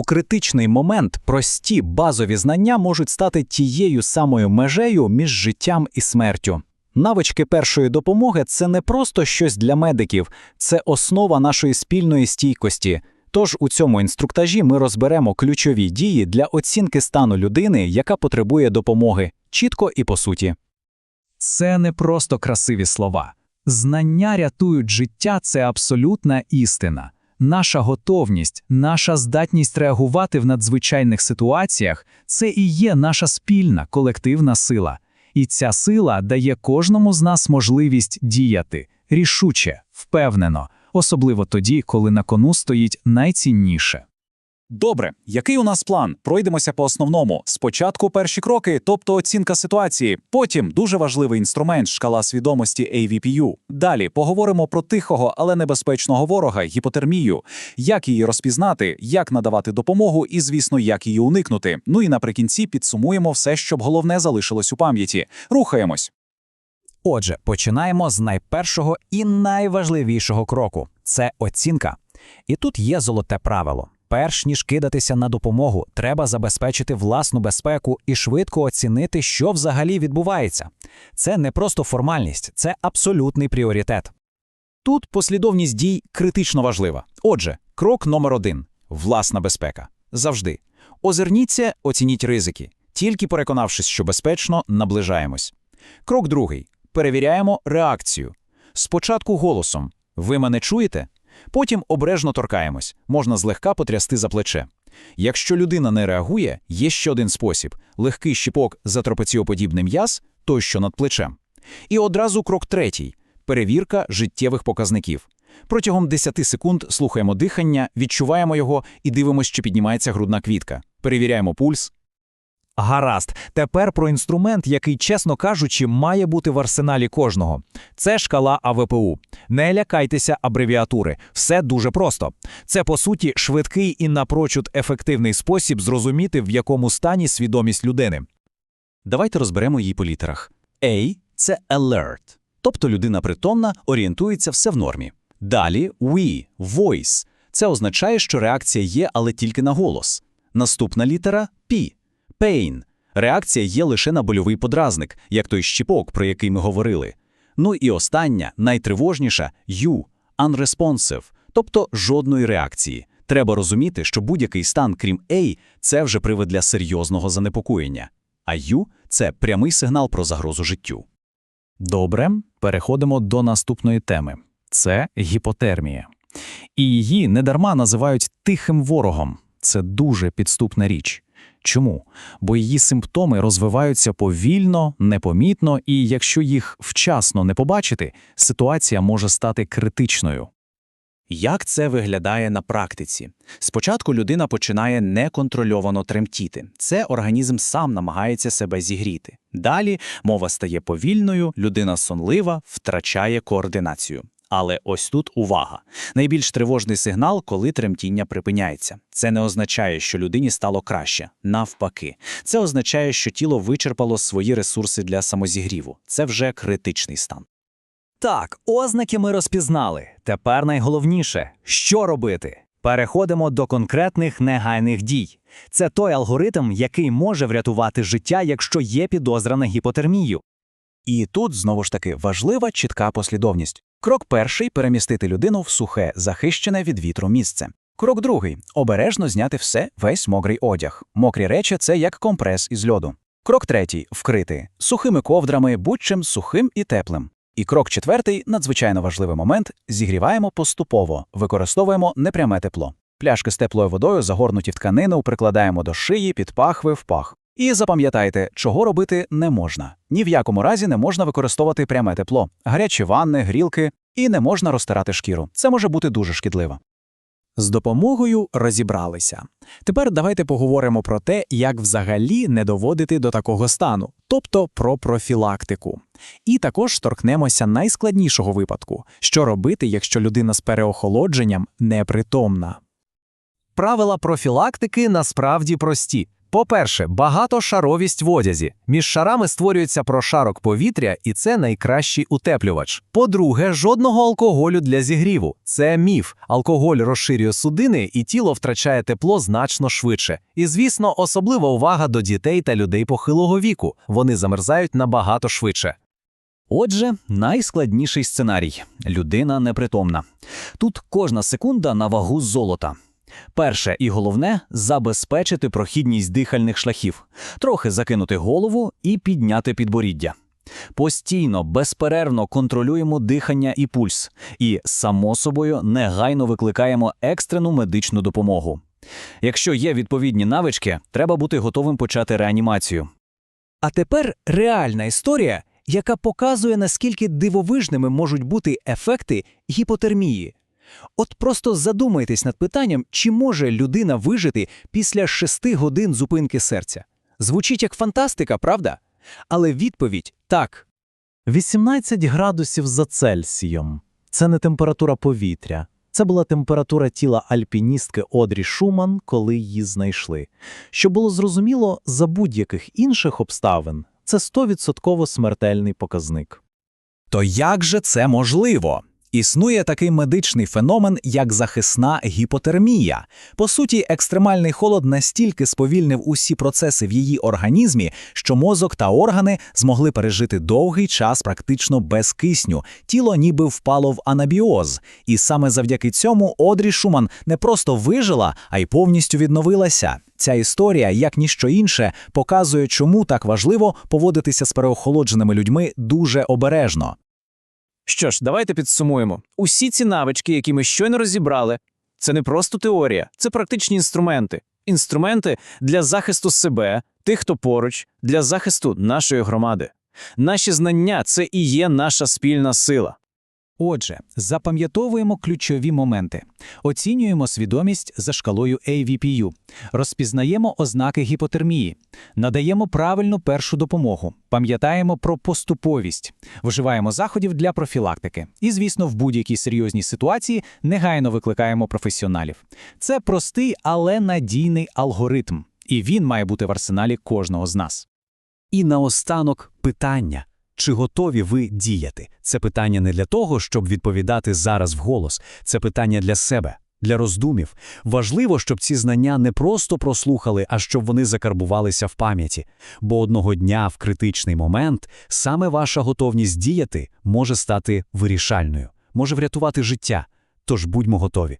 У критичний момент прості базові знання можуть стати тією самою межею між життям і смертю. Навички першої допомоги це не просто щось для медиків, це основа нашої спільної стійкості. Тож у цьому інструктажі ми розберемо ключові дії для оцінки стану людини, яка потребує допомоги, чітко і по суті. Це не просто красиві слова. Знання рятують життя це абсолютна істина. Наша готовність, наша здатність реагувати в надзвичайних ситуаціях це і є наша спільна колективна сила. І ця сила дає кожному з нас можливість діяти рішуче, впевнено, особливо тоді, коли на кону стоїть найцінніше. Добре, який у нас план? Пройдемося по основному. Спочатку перші кроки, тобто оцінка ситуації. Потім дуже важливий інструмент шкала свідомості AVPU. Далі поговоримо про тихого, але небезпечного ворога гіпотермію, як її розпізнати, як надавати допомогу і, звісно, як її уникнути. Ну і наприкінці підсумуємо все, щоб головне залишилось у пам'яті. Рухаємось. Отже, починаємо з найпершого і найважливішого кроку це оцінка. І тут є золоте правило. Перш ніж кидатися на допомогу, треба забезпечити власну безпеку і швидко оцінити, що взагалі відбувається. Це не просто формальність, це абсолютний пріоритет. Тут послідовність дій критично важлива. Отже, крок номер один власна безпека. Завжди. Озирніться, оцініть ризики. Тільки переконавшись, що безпечно, наближаємось. Крок другий перевіряємо реакцію. Спочатку голосом Ви мене чуєте? Потім обережно торкаємось, можна злегка потрясти за плече. Якщо людина не реагує, є ще один спосіб легкий щіпок за трапеціоподібний м'яз, той, що над плечем. І одразу крок третій перевірка життєвих показників. Протягом 10 секунд слухаємо дихання, відчуваємо його і дивимося, чи піднімається грудна квітка. Перевіряємо пульс, Гаразд, тепер про інструмент, який, чесно кажучи, має бути в арсеналі кожного. Це шкала АВПУ. Не лякайтеся абревіатури, все дуже просто. Це, по суті, швидкий і напрочуд ефективний спосіб зрозуміти, в якому стані свідомість людини. Давайте розберемо її по літерах. A – це alert, тобто людина притомна, орієнтується все в нормі. Далі we – voice. Це означає, що реакція є, але тільки на голос. Наступна літера P – pain. Реакція є лише на больовий подразник, як той щіпок, про який ми говорили. Ну і остання, найтривожніша U – unresponsive, тобто жодної реакції. Треба розуміти, що будь-який стан, крім A, це вже привид для серйозного занепокоєння. А U – це прямий сигнал про загрозу життю. Добре, переходимо до наступної теми. Це гіпотермія. І її недарма називають тихим ворогом. Це дуже підступна річ. Чому? Бо її симптоми розвиваються повільно, непомітно, і якщо їх вчасно не побачити, ситуація може стати критичною. Як це виглядає на практиці? Спочатку людина починає неконтрольовано тремтіти. Це організм сам намагається себе зігріти. Далі мова стає повільною, людина сонлива, втрачає координацію. Але ось тут увага. Найбільш тривожний сигнал, коли тремтіння припиняється. Це не означає, що людині стало краще. Навпаки, це означає, що тіло вичерпало свої ресурси для самозігріву. Це вже критичний стан. Так, ознаки ми розпізнали. Тепер найголовніше що робити? Переходимо до конкретних негайних дій. Це той алгоритм, який може врятувати життя, якщо є підозра на гіпотермію. І тут знову ж таки важлива чітка послідовність. Крок перший перемістити людину в сухе, захищене від вітру місце. Крок другий обережно зняти все, весь мокрий одяг. Мокрі речі це як компрес із льоду. Крок третій вкрити сухими ковдрами, будь-чим сухим і теплим. І крок четвертий надзвичайно важливий момент зігріваємо поступово, використовуємо непряме тепло. Пляшки з теплою водою загорнуті в тканину, прикладаємо до шиї, під пахви в пах. І запам'ятайте, чого робити не можна. Ні в якому разі не можна використовувати пряме тепло, гарячі ванни, грілки, і не можна розтирати шкіру. Це може бути дуже шкідливо. З допомогою розібралися. Тепер давайте поговоримо про те, як взагалі не доводити до такого стану, тобто про профілактику. І також торкнемося найскладнішого випадку, що робити, якщо людина з переохолодженням непритомна. Правила профілактики насправді прості. По-перше, багатошаровість в одязі. Між шарами створюється прошарок повітря, і це найкращий утеплювач. По-друге, жодного алкоголю для зігріву. Це міф. Алкоголь розширює судини, і тіло втрачає тепло значно швидше. І, звісно, особлива увага до дітей та людей похилого віку. Вони замерзають набагато швидше. Отже, найскладніший сценарій людина непритомна. Тут кожна секунда на вагу золота. Перше і головне забезпечити прохідність дихальних шляхів, трохи закинути голову і підняти підборіддя. Постійно, безперервно контролюємо дихання і пульс, і, само собою, негайно викликаємо екстрену медичну допомогу. Якщо є відповідні навички, треба бути готовим почати реанімацію. А тепер реальна історія, яка показує, наскільки дивовижними можуть бути ефекти гіпотермії. От просто задумайтесь над питанням, чи може людина вижити після 6 годин зупинки серця. Звучить як фантастика, правда? Але відповідь так. 18 градусів за Цельсієм. Це не температура повітря. Це була температура тіла альпіністки Одрі Шуман, коли її знайшли. Що було зрозуміло, за будь-яких інших обставин це 100% смертельний показник. То як же це можливо? Існує такий медичний феномен, як захисна гіпотермія. По суті, екстремальний холод настільки сповільнив усі процеси в її організмі, що мозок та органи змогли пережити довгий час практично без кисню. Тіло ніби впало в анабіоз. І саме завдяки цьому Одрі Шуман не просто вижила, а й повністю відновилася. Ця історія, як ніщо інше, показує, чому так важливо поводитися з переохолодженими людьми дуже обережно. Що ж, давайте підсумуємо. Усі ці навички, які ми щойно розібрали, це не просто теорія, це практичні інструменти. Інструменти для захисту себе, тих, хто поруч, для захисту нашої громади. Наші знання це і є наша спільна сила. Отже, запам'ятовуємо ключові моменти, оцінюємо свідомість за шкалою AVPU, розпізнаємо ознаки гіпотермії, надаємо правильну першу допомогу, пам'ятаємо про поступовість, вживаємо заходів для профілактики. І, звісно, в будь-якій серйозній ситуації негайно викликаємо професіоналів. Це простий, але надійний алгоритм, і він має бути в арсеналі кожного з нас. І наостанок питання. Чи готові ви діяти? Це питання не для того, щоб відповідати зараз вголос. Це питання для себе, для роздумів. Важливо, щоб ці знання не просто прослухали, а щоб вони закарбувалися в пам'яті. Бо одного дня, в критичний момент, саме ваша готовність діяти може стати вирішальною, може врятувати життя. Тож будьмо готові.